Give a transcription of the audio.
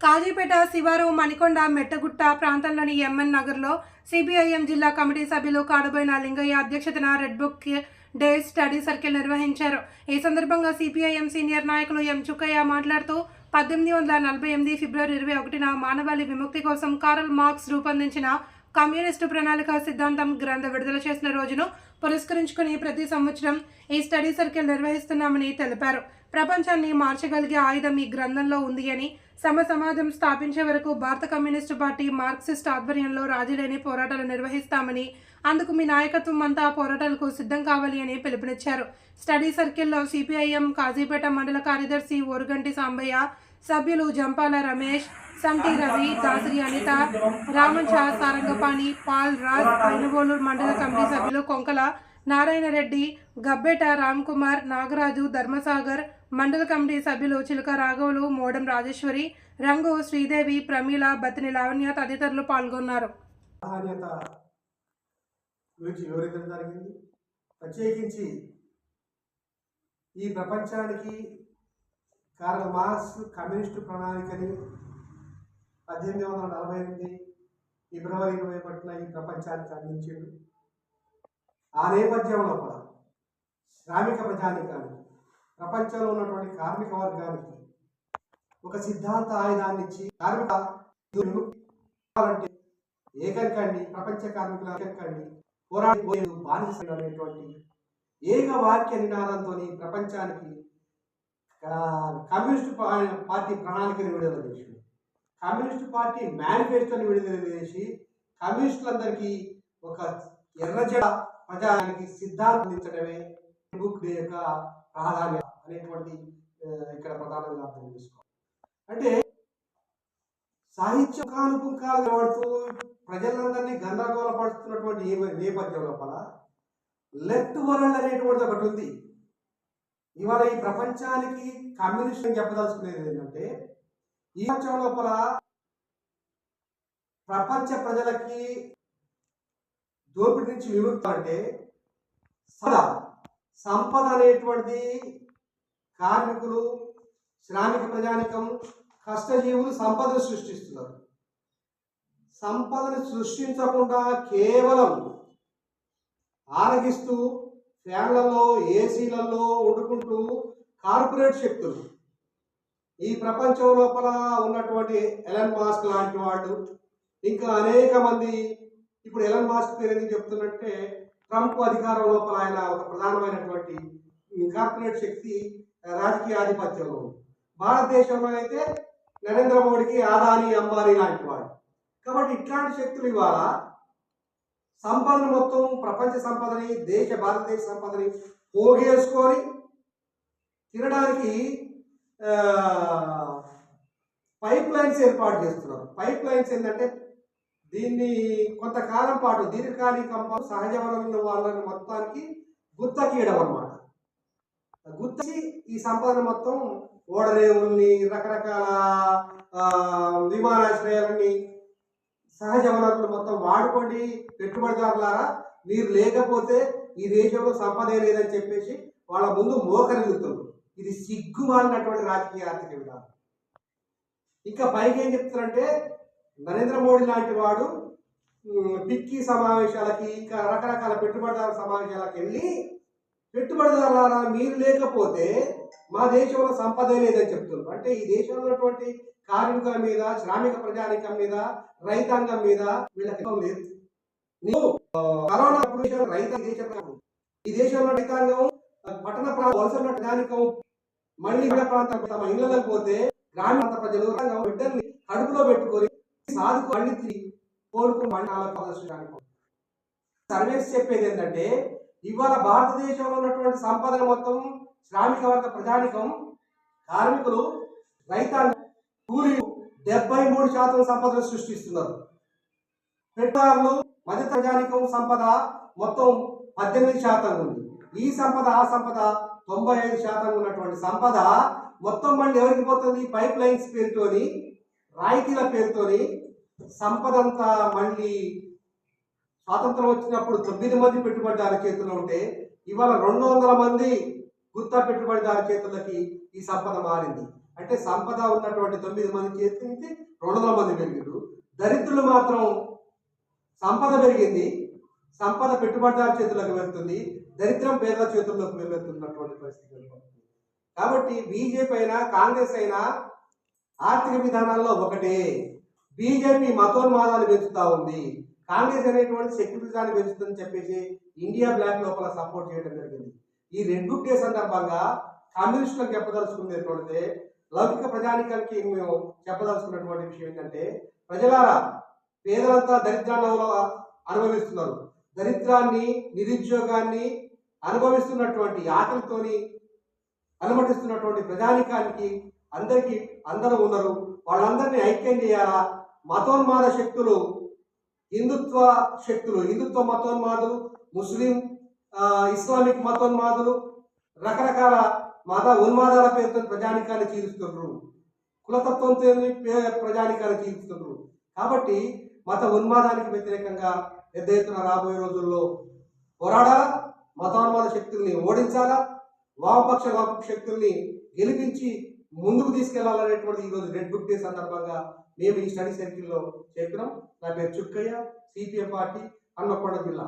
కాజీపేట శివారు మణికొండ మెట్టగుట్ట ప్రాంతంలోని ఎంఎన్ నగర్లో సిపిఐఎం జిల్లా కమిటీ సభ్యులు కాడబోయిన లింగయ్య అధ్యక్షతన red book day study circle నిర్వహించారు. ఈ సందర్భంగా సిపిఐఎం సీనియర్ నాయకులు ఎం చుక్కయ్య మాట్లాడుతూ పద్దెనిమిది వందల నలభై ఎనిమిది ఫిబ్రవరి ఇరవై ఒకటిన మానవాళి విముక్తి కోసం కారల్ మార్క్స్ రూపొందించిన కమ్యూనిస్టు ప్రణాళిక సిద్ధాంతం గ్రంథ విడుదల చేసిన రోజును పురస్కరించుకుని ప్రతి సంవత్సరం ఈ స్టడీ సర్కిల్ నిర్వహిస్తున్నామని తెలిపారు. ప్రపంచాన్ని మార్చగలిగే ఆయుధం ఈ గ్రంథంలో ఉంది అని సమ సమాజం స్థాపించే వరకు భారత కమ్యూనిస్టు పార్టీ మార్క్సిస్ట్ ఆధ్వర్యంలో రాజీలేని పోరాటాలు నిర్వహిస్తామని అందుకు మీ నాయకత్వం అంతా పోరాటాలకు సిద్ధం కావాలి అని పిలుపునిచ్చారు. స్టడీ సర్కిల్లో సిపిఐఎం కాజీపేట మండల కార్యదర్శి ఓరుగంటి సాంబయ్య సభ్యులు జంపాల రమేష్ సంటి రవి దాసరి అనిత రామంచ సారంగపాణి పాల్ రాజ్ ఐనవోలు మండల కమిటీ సభ్యులు కొంకల నారాయణ రెడ్డి గబ్బేట రామ్ కుమార్ నాగరాజు ధర్మసాగర్ మండల కమిటీ సభ్యులు చిలుక రాఘవులు మోడం రాజేశ్వరి రంగు శ్రీదేవి ప్రమీల బతిని లావణ్య తదితరులు పాల్గొన్నారు. ప్రత్యేకించి ఈ ప్రపంచానికి కార్ల్ మార్క్స్ కమ్యూనిస్టు ప్రణాళికని పద్దెనిమిది వందల నలభై ఎనిమిది ఫిబ్రవరి ఇరవై ఒకటిన ఈ ప్రపంచానికి అందించాడు. ఆ నేపథ్యంలో కూడా శ్రామిక ప్రజానికానికి ప్రపంచంలో ఉన్నటువంటి కార్మిక వర్గానికి ఒక సిద్ధాంత ఆయుధాన్ని ఇచ్చి కార్మిక ఏకంకండి ప్రపంచ కార్మికుల ఏకంకండి పోరాడి పోయేందుకు అనేటువంటి ఏక వాక్య నినాదంతో ప్రపంచానికి కమ్యూనిస్టు పార్టీ ప్రణాళికను విడుదల చేసి కమ్యూనిస్టు పార్టీ మేనిఫెస్టోని విడుదల చేసి కమ్యూనిస్టులందరికీ ఒక ఎర్రజడ ప్రజానికి సిద్ధాంతం అందించడమే బుక్ డే యొక్క ప్రాధాన్యత అనేటువంటి ఇక్కడ ప్రధానంగా అర్థం చేసుకోవాలి అంటే సాహిత్య కానుకుంకాలు పడుతూ ప్రజలందరినీ గందరగోళపడుతున్నటువంటి నేపథ్యం లోపల లెఫ్ట్ వరల్డ్ అనేటువంటిది ఒకటి ఉంది. ఇవాళ ఈ ప్రపంచానికి కమ్యూనిస్ట్ అని చెప్పదలుచుకునేది ఏంటంటే ఈ ప్రపంచం లోపల ప్రపంచ ప్రజలకి దోపిడి నుంచి విముక్తి అంటే సదా సంపద అనేటువంటిది కార్మికులు శ్రామిక ప్రజానికం కష్టజీవులు సంపదను సృష్టిస్తున్నారు. సంపదను సృష్టించకుండా కేవలం ఆరగిస్తూ ఫ్యాన్లలో ఏసీలలో వండుకుంటూ కార్పొరేట్ శక్తులు. ఈ ప్రపంచం లోపల ఉన్నటువంటి ఎలన్ మాస్క్ లాంటి వాళ్ళు ఇంకా అనేక మంది ఇప్పుడు ఎలన్ మాస్క్ పేరు ఎందుకు చెప్తున్నట్టే ట్రంప్ అధికారం లోపల ఆయన ఒక ప్రధానమైనటువంటి కార్పొరేట్ శక్తి రాజకీయ ఆధిపత్యంలో భారతదేశంలో అయితే నరేంద్ర మోడీకి ఆదాని అంబానీ లాంటి వాడు కాబట్టి ఇట్లాంటి శక్తులు ఇవాళ సంపదను మొత్తం ప్రపంచ సంపదని దేశ భారతదేశ సంపదని పోగేసుకొని తినడానికి పైప్ లైన్స్ ఏర్పాటు చేస్తున్నారు. పైప్ లైన్స్ ఏంటంటే దీన్ని కొంతకాలం పాటు దీర్ఘకాలికంపం సహజ వనరుల వాళ్ళని మొత్తానికి గుత్తకీయడం అనమాట గుత్తి ఈ సంపదను మొత్తం ఓడరేవుల్ని రకరకాల విమానాశ్రయాలని సహజ వనరులు మొత్తం వాడుకోండి. పెట్టుబడిదారులారా మీరు లేకపోతే ఈ దేశంలో సంపదే లేదని చెప్పేసి వాళ్ళ ముందు మోకరిల్లుతుంది ఇది సిగ్గుమాలినటువంటి రాజకీయ ఆర్థిక విధానం. ఇంకా పైకి ఏం చెప్తారంటే నరేంద్ర మోడీ లాంటి వాడు టిక్కీ పిక్కి సమావేశాలకి ఇంకా రకరకాల పెట్టుబడిదారుల సమావేశాలకు వెళ్ళి పెట్టుబడిదారులారా మీరు లేకపోతే మా దేశంలో సంపదే లేదని చెప్తున్నారు. అంటే ఈ దేశంలో ఉన్నటువంటి కార్మికుల మీద శ్రామిక ప్రజానికం మీద రైతాంగం మీద వీళ్ళకి లేదు. నువ్వు కరోనా అప్పుడు దేశంలో రైత ఈ దేశంలో రైతాంగం పట్టణ ప్రాంత వలస ప్రజానికం మళ్ళీ ప్రాంతం తమ ఇళ్ళకు పోతే గ్రామీణ ప్రాంత ప్రజలు బిడ్డల్ని కడుపులో పెట్టుకొని సాధుకు అన్ని కోరుకుని మళ్ళీ ప్రదర్శించడానికి సర్వేస్ చెప్పేది ఏంటంటే ఇవాళ భారతదేశంలో ఉన్నటువంటి సంపదన మొత్తం శ్రామిక వర్గ ప్రజానికం కార్మికులు రైతాంగం కూలీలు డెబ్బై మూడు శాతం సంపదను సృష్టిస్తున్నారు. పెట్రోలు మధ్య ప్రజానికం సంపద మొత్తం పద్దెనిమిది శాతం ఉంది. ఈ సంపద ఆ సంపద తొంభై ఐదు శాతం ఉన్నటువంటి సంపద మొత్తం మళ్ళీ ఎవరికి పోతుంది? పైప్ లైన్స్ పేరుతోని రాయితీల పేరుతోని సంపద అంతా మళ్ళీ స్వాతంత్రం వచ్చినప్పుడు తొమ్మిది మంది పెట్టుబడిదారు చేతుల్లో ఉంటే ఇవాళ రెండు వందల మంది గుత్త పెట్టుబడిదారు చేతులకి ఈ సంపద మారింది. అంటే సంపద ఉన్నటువంటి తొమ్మిది మంది చేతి నుంచి రెండు వందల మంది పెరిగారు దరిద్రులు మాత్రం సంపద పెరిగింది. సంపద పెట్టుబడిదారు చేతులకు వెళ్తుంది. దరిద్రం పేదల చేతుల్లోకి వెళ్తున్నటువంటి పరిస్థితి కాబట్టి బీజేపీ అయినా కాంగ్రెస్ అయినా ఆర్థిక విధానాల్లో ఒకటే. బీజేపీ మతోన్మాదాలు పెంచుతా ఉంది. కాంగ్రెస్ అనేటువంటి సెక్యులరిజాన్ని పెంచుతుందని చెప్పేసి ఇండియా బ్లాక్ లోపల సపోర్ట్ చేయడం జరిగింది. ఈ రెడ్ డే సందర్భంగా కమ్యూనిస్టులకు చెప్పదలుచుకునేటువంటిదే లౌకిక ప్రజానికానికి మేము చెప్పదలుచుకున్నటువంటి విషయం ఏంటంటే ప్రజలారా పేదలంతా దరిద్రాల్లో అనుభవిస్తున్నారు. దరిద్రాన్ని నిరుద్యోగాన్ని అనుభవిస్తున్నటువంటి ఆకలితోని అనుమతిస్తున్నటువంటి ప్రజానికానికి అందరికీ అందరూ ఉన్నారు. వాళ్ళందరినీ ఐక్యం చేయాలా? మతోన్మాద శక్తులు హిందుత్వ శక్తులు హిందుత్వ మతోన్మాదులు ముస్లిం ఇస్లామిక్ మతోన్మాదులు రకరకాల మత ఉన్మాదాల పేరుతో ప్రజానికాన్ని చీలుస్తున్నారు కులతత్వంతో పే- ప్రజానికాన్ని చీలుస్తున్నారు కాబట్టి మత ఉన్మాదానికి వ్యతిరేకంగా పెద్ద ఎత్తున రాబోయే రోజుల్లో పోరాడాలా? మతోన్మాద శక్తుల్ని ఓడించాలా? వామపక్ష వామపక్ష శక్తుల్ని గెలిపించి ముందుకు తీసుకెళ్ళాలనేటువంటి ఈరోజు రెడ్ బుక్ డే సందర్భంగా మేము ఈ స్టడీ సర్కిల్లో చెప్పినాం. నా పేరు చుక్కయ్య సిపిఎం పార్టీ హన్మకొండ జిల్లా.